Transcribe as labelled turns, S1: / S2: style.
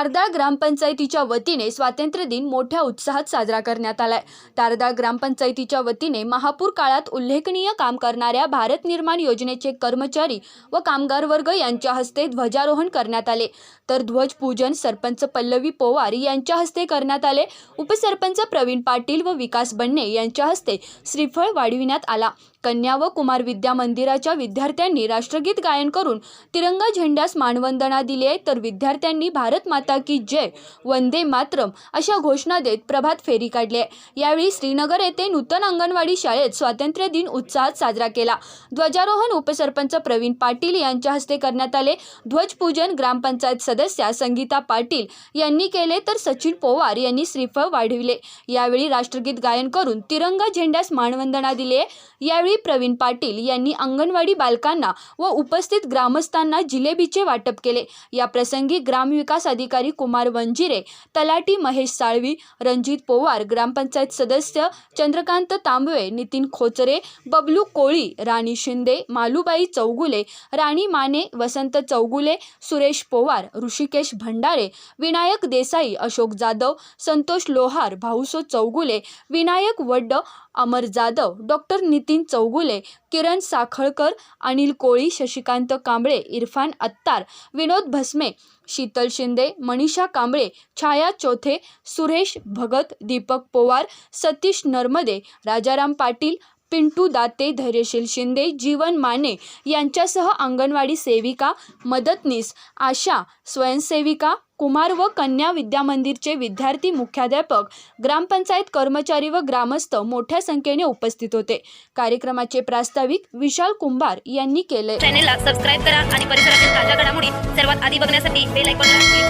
S1: तारदाळ ग्रामपंचायतीच्या वतीने स्वातंत्र्य दिन मोठ्या उत्साहात साजरा करण्यात आलाय. तारदाळ ग्रामपंचायतीच्या वतीने महापूर काळात उल्लेखनीय काम करणाऱ्या भारत निर्माण योजनेचे कर्मचारी व कामगार वर्ग यांच्या हस्ते ध्वजारोहण करण्यात आले. तर ध्वजपूजन सरपंच पल्लवी पोवार यांच्या हस्ते करण्यात आले. उपसरपंच प्रवीण पाटील व विकास बन्ने यांच्या हस्ते श्रीफळ वाढविण्यात आला. कन्या व कुमार विद्या मंदिराच्या विद्यार्थ्यांनी राष्ट्रगीत गायन करून तिरंगा झेंड्यास मानवंदना दिली आहे. तर विद्यार्थ्यांनी भारत माता की जय. वंदे मातरम अशा घोषणा देत प्रभात फेरी काढली. आहे यावेळी श्रीनगर येथे नूतन अंगणवाडी शाळेत स्वातंत्र्य दिन उत्साहात साजरा केला. ध्वजारोहण उपसरपंच प्रवीण पाटील यांच्या हस्ते करण्यात आले. ध्वजपूजन ग्रामपंचायत सदस्या संगीता पाटील यांनी केले तर सचिन पोवार यांनी श्रीफळ वाढविले. यावेळी राष्ट्रगीत गायन करून तिरंगा झेंड्यास मानवंदना दिली. आहे यावेळी प्रवीण पाटील यांनी अंगणवाडी बालकांना व उपस्थित ग्रामस्थांना जिलेबीचे वाटप केले. या प्रसंगी ग्रामविकास अधिकारी कुमार वंजिरे तलाटी महेश साळवी रणजित पोवार ग्रामपंचायत सदस्य चंद्रकांत तांबवे नितीन खोचरे बबलू कोळी राणी शिंदे मालूबाई चौगुले राणी माने वसंत चौगुले सुरेश पोवार ऋषिकेश भंडारे विनायक देसाई अशोक जाधव संतोष लोहार भाऊसो चौगुले विनायक वड्ड अमर जाधव डॉक्टर नितीन चौगुले किरण साखळकर अनिल कोळी शशिकांत कांबळे इरफान अत्तार विनोद भस्मे शीतल शिंदे मनीषा कांबळे छाया चौथे सुरेश भगत दीपक पोवार सतीश नर्मदे राजाराम पाटील पिंटू दाते धैर्यशील शिंदे जीवन माने यांच्यासह अंगणवाडी सेविका मदतनीस आशा स्वयंसेविका कुमार व कन्या विद्यामंदिरचे विद्यार्थी मुख्याध्यापक ग्रामपंचायत कर्मचारी व ग्रामस्थ मोठ्या संख्येने उपस्थित होते. कार्यक्रमाचे प्रास्ताविक विशाल कुंभार यांनी केले.
S2: चॅनेलला सबस्क्राईब करा आणि परिसरातील ताज्या घडामोडी सर्वात आधी बघण्यासाठी बेल आयकॉनला